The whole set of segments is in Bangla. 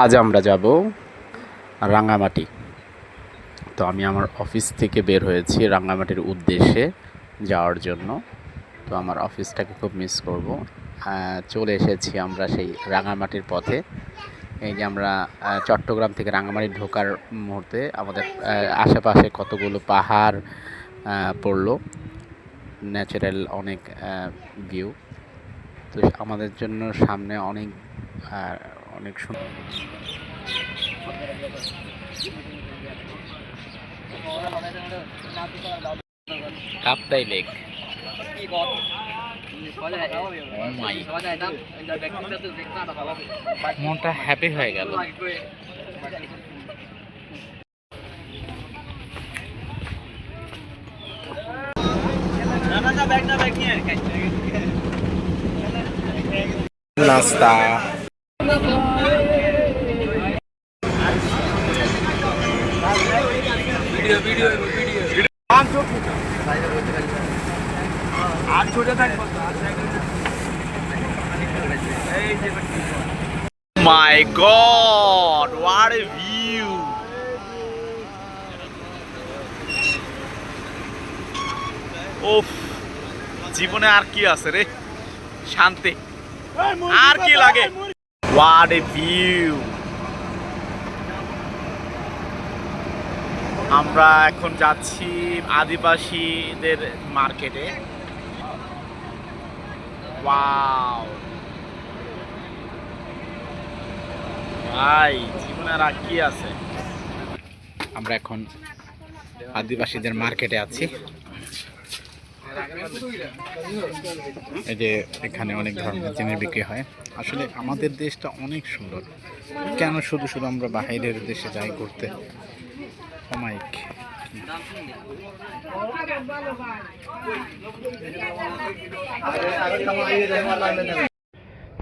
আজ আমরা যাব রাঙামাটি তো আমি আমার অফিস থেকে বের হয়েছি রাঙামাটির উদ্দেশ্যে যাওয়ার জন্য। তো আমার অফিসটাকে খুব মিস করব। চলে এসেছি আমরা সেই রাঙামাটির পথে। এই যে আমরা চট্টগ্রাম থেকে রাঙামাটি ঢোকার মুহূর্তে আমাদের আশেপাশে কতগুলো পাহাড় পড়ল। ন্যাচারাল অনেক ভিউ তো আমাদের জন্য সামনে অনেক অনেক সুন্দর। কাপ্তাই লেক। মনটা হ্যাপি হয়ে গেল। নাস্তা। My God, what a view! ওফ জীবনে আর কি আছে রে? শান্তি। আর কি লাগে? হোয়াট এ ভিউ আমরা এখন যাচ্ছি আদিবাসীদের মার্কেটে ভাই আর কি আছে? আমরা এখন আদিবাসীদের মার্কেটে আছি। এই যে এখানে অনেক ধরনের জিনিস বিক্রি হয়। আসলে আমাদের দেশটা অনেক সুন্দর। কেন শুধু শুধু আমরা বাইরের দেশে যাই ঘুরতে? অমাইক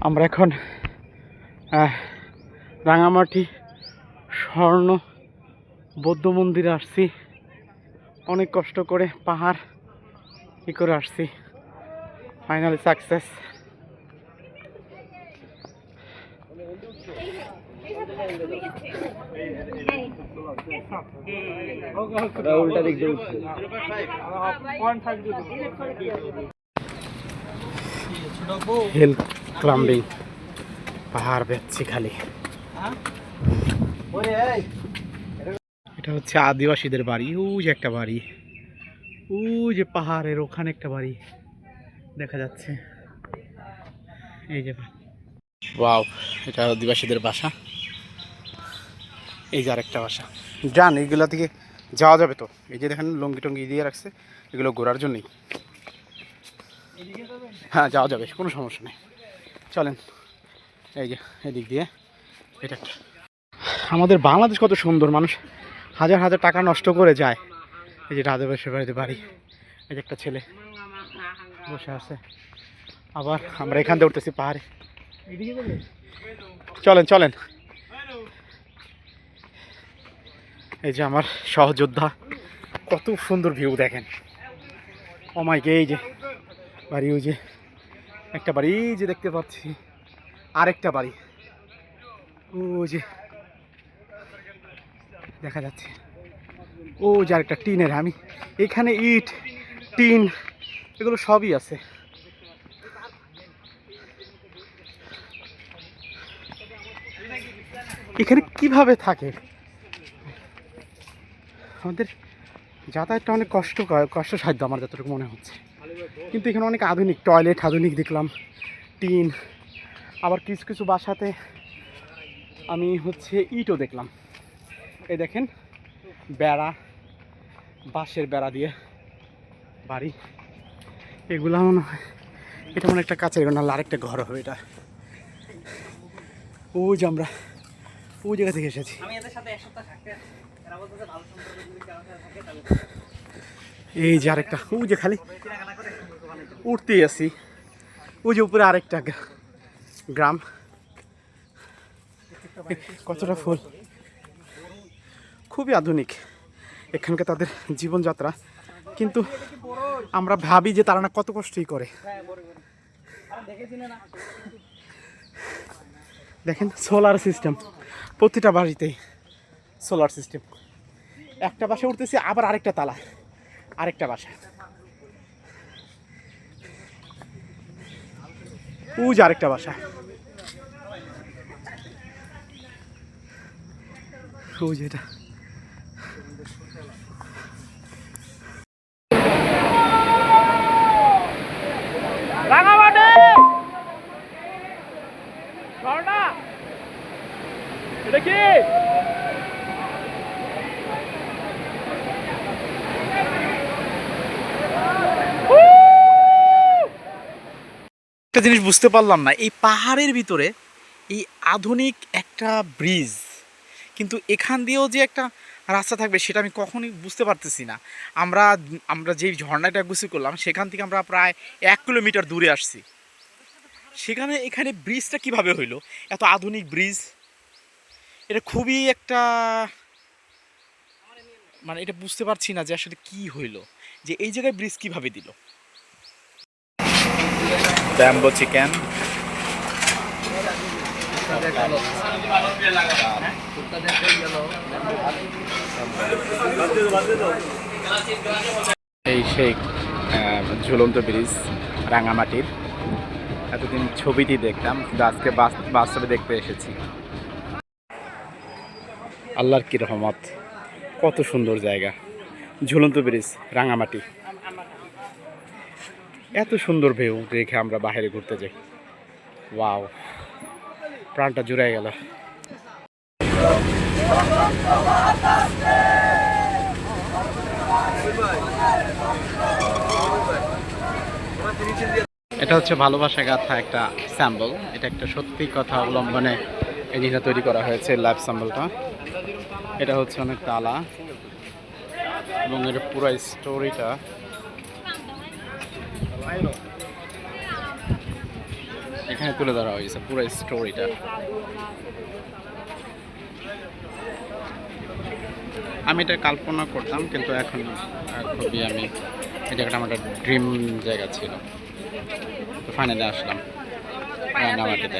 আমরা এখন রাঙামাটি স্বর্ণ বৌদ্ধ মন্দিরে আসছি। অনেক কষ্ট করে পাহাড় ই করে আসছি? ফাইনালি সাকসেস উল্টা দিক দিয়ে উঠছে। হিল ক্লাম্বিং পাহাড় বেচছি খালি। এটা হচ্ছে আদিবাসীদের বাড়ি। ওই যে একটা বাড়ি। ওই যে পাহাড়ের ওখানে একটা বাড়ি দেখা যাচ্ছে। এই যে ওয়াও এটা আদিবাসীদের বাসা। এই যে আরেকটা বাসা। যান এইগুলা থেকে যাওয়া যাবে তো? এই যে দেখেন লঙ্গি টঙ্গি দিয়ে রাখছে এগুলো ঘোরার জন্যই। হ্যাঁ যাওয়া যাবে কোনো সমস্যা নেই। চলেন এই যে এদিক দিয়ে এটা আমাদের বাংলাদেশ কত সুন্দর মানুষ হাজার হাজার টাকা নষ্ট করে যায়। এই যে রাধা বসে বাড়িতে বাড়ি। এই যে একটা ছেলে বসে আছে। আবার আমরা এখান থেকে উঠতেছি পাহাড়ে। চলেন চলেন। এই যে আমার সহযোদ্ধা, কত সুন্দর ভিউ দেখেন। অমাইকে এই যে বাড়ি, ওই যে একটা বাড়ি, এই যে দেখতে পাচ্ছি। আরেকটা বাড়ি। ও যে দেখা যাচ্ছে। ও যে আরেকটা টিনের আমি এখানে ইট, টিন, এগুলো সবই আছে। এখানে কীভাবে থাকে? আমাদের যাতায়াতটা অনেক কষ্ট কষ্টসাধ্য আমার যতটুকু মনে হচ্ছে। কিন্তু এখানে অনেক আধুনিক টয়লেট, আধুনিক দেখলাম, টিন। আবার কিছু কিছু বাসাতে আমি হচ্ছে ইটও দেখলাম। এই দেখেন, বেড়া। বাঁশের বেড়া দিয়ে বাড়ি। এগুলো মনে হয় এটা মনে একটা কাছের নাহলে আরেকটা ঘর হবে এটা। ওই যে আমরা ওই জায়গা থেকে এসেছি। এই যে আরেকটা ওই যে খালি উঠতেই আছি। ওই যে উপরে আরেকটা গ্রাম। কতটা ফুল। খুবই আধুনিক। এখানকার তাদের জীবনযাত্রা। কিন্তু আমরা ভাবি যে তারা না কত কষ্টই করে। দেখেন সোলার সিস্টেম প্রতিটা বাড়িতেই সোলার সিস্টেম একটা বাসা উঠতেছে, আবার আরেকটা তালা আরেকটা বাসা উজ আরেকটা বাসা। উজ এটা। একটা জিনিস বুঝতে পারলাম না, এই পাহাড়ের ভিতরে এই আধুনিক একটা ব্রিজ, কিন্তু এখান দিয়েও যে একটা রাস্তা থাকবে সেটা আমি কখনই বুঝতে পারতেছি না। আমরা আমরা যেই ঝর্ণাটা গুছি করলাম, সেখান থেকে আমরা প্রায় এক কিলোমিটার দূরে আসছি। সেখানে এখানে ব্রিজটা কীভাবে হইল? এত আধুনিক ব্রিজ। এটা খুবই একটা মানে এটা বুঝতে পারছি না যে আসলে কি হইল। যে এই জায়গায় ব্রিজ কীভাবে দিল? ব্যাম্বো চিকেন এই আহ, ঝুলন্ত ব্রিজ রাঙামাটির। এতদিন ছবিটি দেখতাম কিন্তু আজকে বাস্তবে দেখতে এসেছি। আল্লাহর কি রহমত, কত সুন্দর জায়গা। ঝুলন্ত ব্রিজ, রাঙামাটি। এত সুন্দর ভিউ রেখে আমরা বাইরে ঘুরতে যাই। ওয়াও প্রাণটা জুড়াই গেল। এটা হচ্ছে ভালোবাসা গাথা একটা স্যাম্বল এটা একটা সত্যি কথা অবলম্বনে এই জিনিসটা তৈরি করা হয়েছে লাইফ স্যাম্বলটা এটা হচ্ছে অনেক তালা। এবং এটা পুরো স্টোরিটা এখানে তুলে ধরা হয়েছে, পুরো স্টোরিটা। আমি এটা কল্পনা করতাম, কিন্তু এখন খুবই আমি এই জায়গাটা আমার একটা ড্রিম জায়গা ছিল। ফাইনালি আসলাম। রাঙামাটিতে